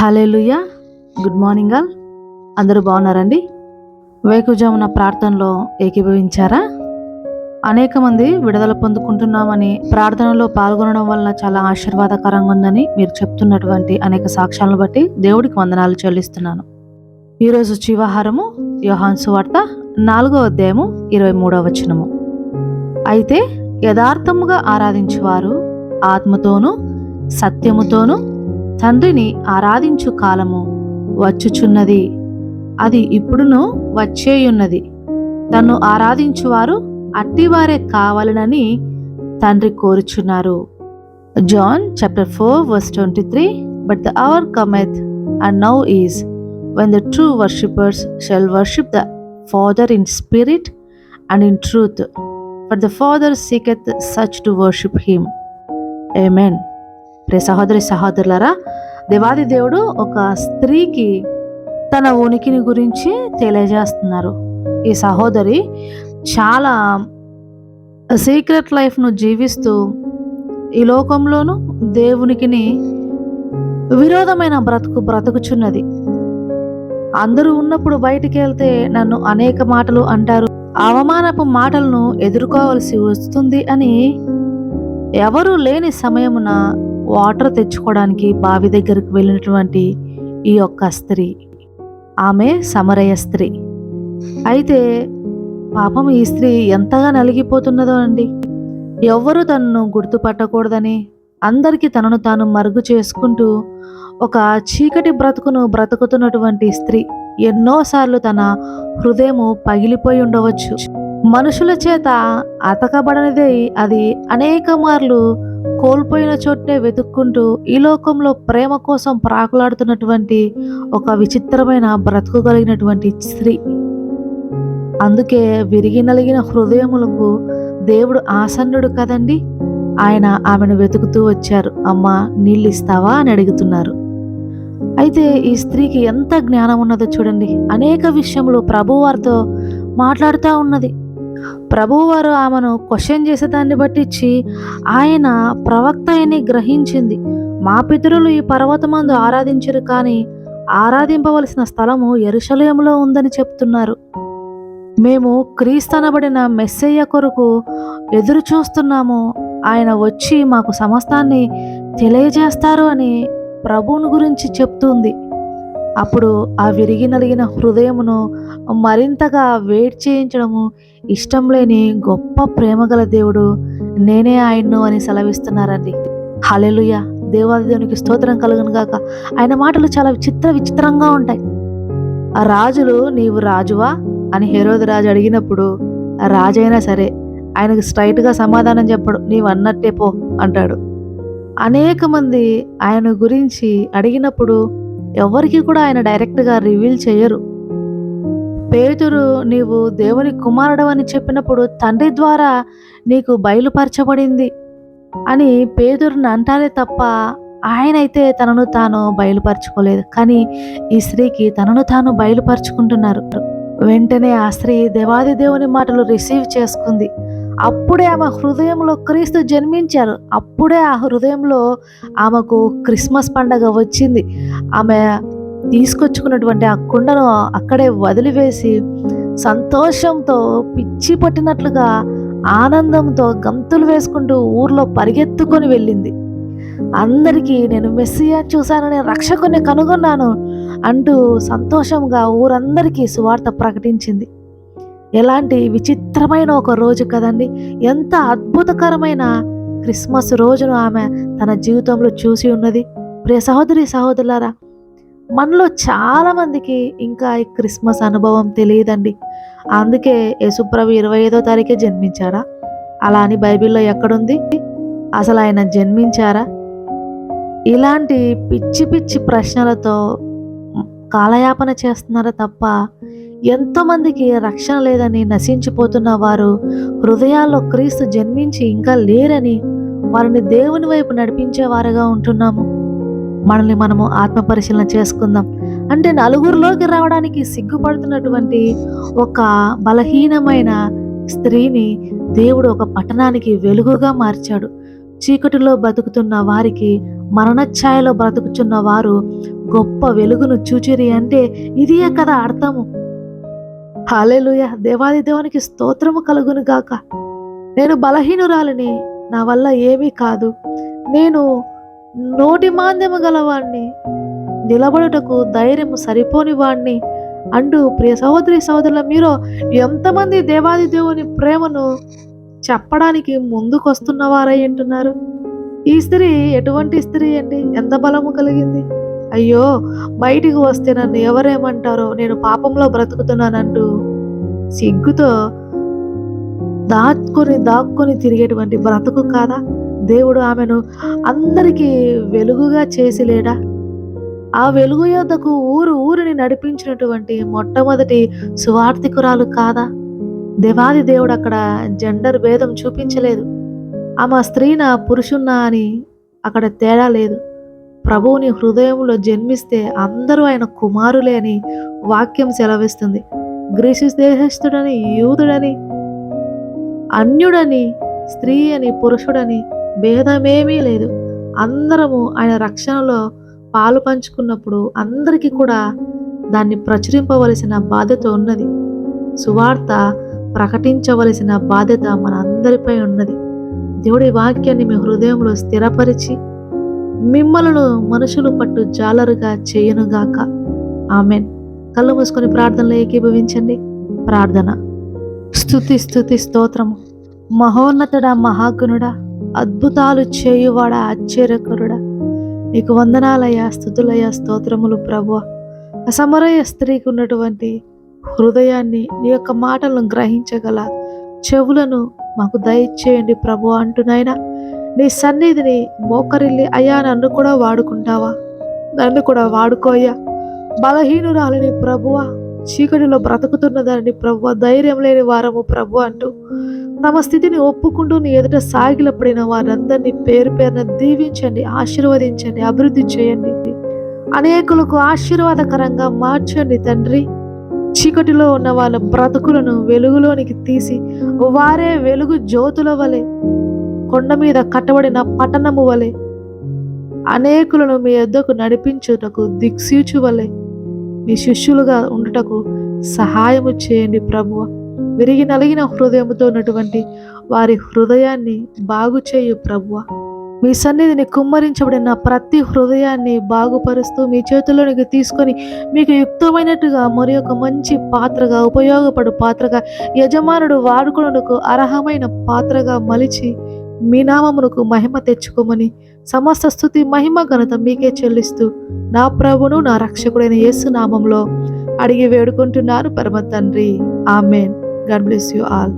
హలే hallelujah good morning all. అందరూ బాగున్నారండి? వేకుజామున ప్రార్థనలో ఏకీభవించారా? అనేక మంది విడుదల పొందుకుంటున్నామని ప్రార్థనలో పాల్గొనడం వల్ల చాలా ఆశీర్వాదకరంగా ఉందని మీరు చెప్తున్నటువంటి అనేక సాక్ష్యాలను బట్టి దేవుడికి వందనాలు చెల్లిస్తున్నాను. ఈరోజు జీవాహారము యోహాన్సు వార్త నాలుగో అధ్యాయము ఇరవై మూడవ వచనము. అయితే యథార్థముగా ఆరాధించేవారు ఆత్మతోనూ సత్యముతోనూ తండ్రిని ఆరాధించు కాలము వచ్చుచున్నది. అది ఇప్పుడును వచ్చేయున్నది. తన్ను ఆరాధించువారు అట్టివారే కావాలనని తండ్రి కోరుచున్నారు. John chapter four verse twenty three. But the hour cometh and now is when the true worshippers shall worship the father in spirit and in truth but the father seeketh such to worship him. Amen pray సహోదరి సహోదరులరా దేవాది దేవుడు ఒక స్త్రీకి తన ఉనికిని గురించి తెలియజేస్తున్నారు. ఈ సహోదరి చాలా సీక్రెట్ లైఫ్ను జీవిస్తూ ఈ లోకంలోనూ దేవునికిని విరోధమైన బ్రతుకు బ్రతుకుచున్నది. అందరూ ఉన్నప్పుడు బయటికి వెళ్తే నన్ను అనేక మాటలు అంటారు. అవమానపు మాటలను ఎదుర్కోవలసి వస్తుంది అని ఎవరు లేని సమయమున వాటర్ తెచ్చుకోవడానికి బావి దగ్గరకు వెళ్ళినటువంటి ఈ యొక్క స్త్రీ. ఆమె సమరయ స్త్రీ. అయితే పాపం ఈ స్త్రీ ఎంతగా నలిగిపోతున్నదో అండి. ఎవ్వరూ తనను గుర్తుపట్టకూడదని అందరికీ తనను తాను మరుగు చేసుకుంటూ ఒక చీకటి బ్రతుకును బ్రతుకుతున్నటువంటి స్త్రీ ఎన్నోసార్లు తన హృదయము పగిలిపోయి ఉండవచ్చు. మనుషుల చేత అతకబడనిదే అది అనేక మార్లు కోల్పోయిన చోటే వెతుక్కుంటూ ఈ లోకంలో ప్రేమ కోసం ప్రాకులాడుతున్నటువంటి ఒక విచిత్రమైన బ్రతుకు కలిగినటువంటి స్త్రీ. అందుకే విరిగి నలిగిన హృదయములకు దేవుడు ఆసన్నుడు కదండి? ఆయన ఆమెను వెతుకుతూ వచ్చారు. అమ్మా నీళ్ళు ఇస్తావా అని అడుగుతున్నారు. అయితే ఈ స్త్రీకి ఎంత జ్ఞానం ఉన్నదో చూడండి. అనేక విషయంలో ప్రభువారితో మాట్లాడుతూ ఉన్నది. ప్రభువారు ఆమెను క్వశ్చన్ చేసేదాన్ని బట్టించి ఆయన ప్రవక్త అని గ్రహించింది. మా పితరులు ఈ పర్వతమందు ఆరాధించరు కానీ ఆరాధింపవలసిన స్థలము ఎరుషలేములో ఉందని చెప్తున్నారు. మేము క్రీస్తనబడిన మెస్సయ్య కొరకు ఎదురు చూస్తున్నాము ఆయన వచ్చి మాకు సమస్తాన్ని తెలియజేస్తారు అని ప్రభువుని గురించి చెప్తుంది. అప్పుడు ఆ విరిగి నలిగిన హృదయమును మరింతగా వేడి చేయించడము ఇష్టం లేని గొప్ప ప్రేమగల దేవుడు నేనే ఆయన్ను అని సెలవిస్తున్నారండి. హలెలుయ దేవాదిదేవునికి స్తోత్రం కలుగును గాక. ఆయన మాటలు చాలా విచిత్ర విచిత్రంగా ఉంటాయి. ఆ రాజులు నీవు రాజువా? అని హెరోది రాజు అడిగినప్పుడు రాజైనా సరే ఆయనకు స్ట్రైట్గా సమాధానం చెప్పడు నీవు అన్నట్టే పో అంటాడు. అనేక మంది ఆయన గురించి అడిగినప్పుడు ఎవరికి కూడా ఆయన డైరెక్ట్గా రివీల్ చేయరు. పేతురు నీవు దేవుని కుమారుడు అని చెప్పినప్పుడు తండ్రి ద్వారా నీకు బయలుపరచబడింది అని పేదరుని అంటారే తప్ప ఆయనైతే తనను తాను బయలుపరచుకోలేదు. కానీ ఈ స్త్రీకి తనను తాను బయలుపరుచుకుంటున్నారు. వెంటనే ఆ స్త్రీ దేవాది దేవుని మాటలు రిసీవ్ చేసుకుంది. అప్పుడే ఆమె హృదయంలో క్రీస్తు జన్మించారు. అప్పుడే ఆ హృదయంలో ఆమెకు క్రిస్మస్ పండగ వచ్చింది. ఆమె తీసుకొచ్చుకున్నటువంటి ఆ కుండను అక్కడే వదిలివేసి సంతోషంతో పిచ్చి పట్టినట్లుగా ఆనందంతో గంతులు వేసుకుంటూ ఊర్లో పరిగెత్తుకొని వెళ్ళింది. అందరికీ నేను మెస్సియా చూశానని రక్షకుని కనుగొన్నాను అంటూ సంతోషంగా ఊరందరికీ సువార్త ప్రకటించింది. ఎలాంటి విచిత్రమైన ఒక రోజు కదండి. ఎంత అద్భుతకరమైన క్రిస్మస్ రోజును ఆమె తన జీవితంలో చూసి ఉన్నది. ప్రియ సహోదరి సహోదరులారా మనలో చాలామందికి ఇంకా ఈ క్రిస్మస్ అనుభవం తెలియదండి. అందుకే యేసుప్రభు ఇరవై ఐదో తారీఖే జన్మించాడా? అలా అని బైబిల్లో ఎక్కడుంది? అసలు ఆయన జన్మించారా? ఇలాంటి పిచ్చి పిచ్చి ప్రశ్నలతో కాలయాపన చేస్తున్నారా తప్ప ఎంతోమందికి రక్షణ లేదని నశించిపోతున్న వారు హృదయాల్లో క్రీస్తు జన్మించి ఇంకా లేరని వారిని దేవుని వైపు నడిపించేవారుగా ఉంటున్నాము. మనల్ని మనము ఆత్మ పరిశీలన చేసుకుందాం. అంటే నలుగురిలోకి రావడానికి సిగ్గుపడుతున్నటువంటి ఒక బలహీనమైన స్త్రీని దేవుడు ఒక పట్టణానికి వెలుగుగా మార్చాడు. చీకటిలో బతుకుతున్న వారికి మరణఛాయలో బ్రతుకుచున్న వారు గొప్ప వెలుగును చూచిరి అంటే ఇదే కదా అర్థము. హాలేలుయ దేవాది దేవునికి స్తోత్రము కలుగును గాక. నేను బలహీనురాలిని నా వల్ల ఏమీ కాదు. నేను నోటి మాంద్యము గలవాణ్ణి నిలబడుటకు ధైర్యము సరిపోని వాణ్ణి. అంటూ ప్రియ సహోదరి సహోదరుల మీరు ఎంతమంది దేవాది దేవుని ప్రేమను చెప్పడానికి ముందుకొస్తున్నవారై అంటున్నారు ఈ స్త్రీ ఎటువంటి స్త్రీ అండి? ఎంత బలము కలిగింది? అయ్యో బయటికి వస్తే నన్ను ఎవరేమంటారో? నేను పాపంలో బ్రతుకుతున్నానంటూ సిగ్గుతో దాక్కుని దాక్కుని తిరిగేటువంటి బ్రతుకు కాదా? దేవుడు ఆమెను అందరికీ వెలుగుగా చేసి లేడా ఆ వెలుగు యొద్దకు ఊరు ఊరిని నడిపించినటువంటి మొట్టమొదటి సువార్థికురాలు కాదా? దేవాది దేవుడు అక్కడ జెండర్ భేదం చూపించలేదు. ఆమె స్త్రీనా పురుషున్నా అని అక్కడ తేడా లేదు. ప్రభువుని హృదయంలో జన్మిస్తే అందరూ ఆయన కుమారులే అని వాక్యం సెలవిస్తుంది. గ్రీసు దేశస్థుడని యూదుడని అన్యుడని స్త్రీ అని పురుషుడని భేదమేమీ లేదు. అందరము ఆయన రక్షణలో పాలు పంచుకున్నప్పుడు అందరికీ కూడా దాన్ని ప్రచురింపవలసిన బాధ్యత ఉన్నది. సువార్త ప్రకటించవలసిన బాధ్యత మన అందరిపై ఉన్నది. దేవుడి వాక్యాన్ని మీ హృదయంలో స్థిరపరిచి మిమ్మలను మనుషులు పట్టు జాలరుగా చేయనుగాక. ఆమెన్. కళ్ళు మూసుకొని ప్రార్థనలో ఏకీభవించండి. ప్రార్థన. స్థుతి స్థుతి స్తోత్రము. మహోన్నతుడా మహాగుణుడా అద్భుతాలు చేయువాడా ఆశ్చర్యకరుడా. నీకు వందనాలయ్యా స్థుతులయ్యా స్తోత్రములు ప్రభు అసమరయ స్త్రీకి ఉన్నటువంటి హృదయాన్ని నీ యొక్క మాటలను గ్రహించగల చెవులను మాకు దయచేయండి ప్రభు అంటున్నాయినా. నీ సన్నిధిని మోకరిల్లి అయ్యా నన్ను కూడా వాడుకుంటావా? నన్ను కూడా వాడుకోయ్యా బలహీనురాలని ప్రభువా చీకటిలో బ్రతుకుతున్న దానిని ప్రభు ధైర్యం లేని వారము ప్రభు అంటూ తమ స్థితిని ఒప్పుకుంటూ నీ ఎదుట సాగిలపడిన వారందరినీ పేరు పేరున దీవించండి ఆశీర్వదించండి అభివృద్ధి చేయండి. అనేకులకు ఆశీర్వాదకరంగా మార్చండి తండ్రి. చీకటిలో ఉన్న వాళ్ళ బ్రతుకులను వెలుగులోనికి తీసి వారే వెలుగు జ్యోతుల వలె కొండ మీద కట్టబడిన పట్టణము వలె అనేకులను మీ యొద్దకు నడిపించుటకు దిక్సూచు వలె మీ శిష్యులుగా ఉండుటకు సహాయము చేయండి ప్రభువ. విరిగి నలిగిన హృదయముతో ఉన్నటువంటి వారి హృదయాన్ని బాగు చేయు ప్రభువ. మీ సన్నిధిని కుమ్మరించబడిన ప్రతి హృదయాన్ని బాగుపరుస్తూ మీ చేతుల్లోనికి తీసుకొని మీకు యుక్తమైనట్టుగా మరి ఒక మంచి పాత్రగా ఉపయోగపడు పాత్రగా యజమానుడు వాడుకునకు అర్హమైన పాత్రగా మలిచి మీ నామమునకు మహిమ తెచ్చుకోమని సమస్త స్థుతి మహిమ ఘనత మీకే చెల్లిస్తూ నా ప్రభును నా రక్షకుడైన యేసు నామంలో అడిగి వేడుకుంటున్నారు పరమ తండ్రి. Amen. God bless you all.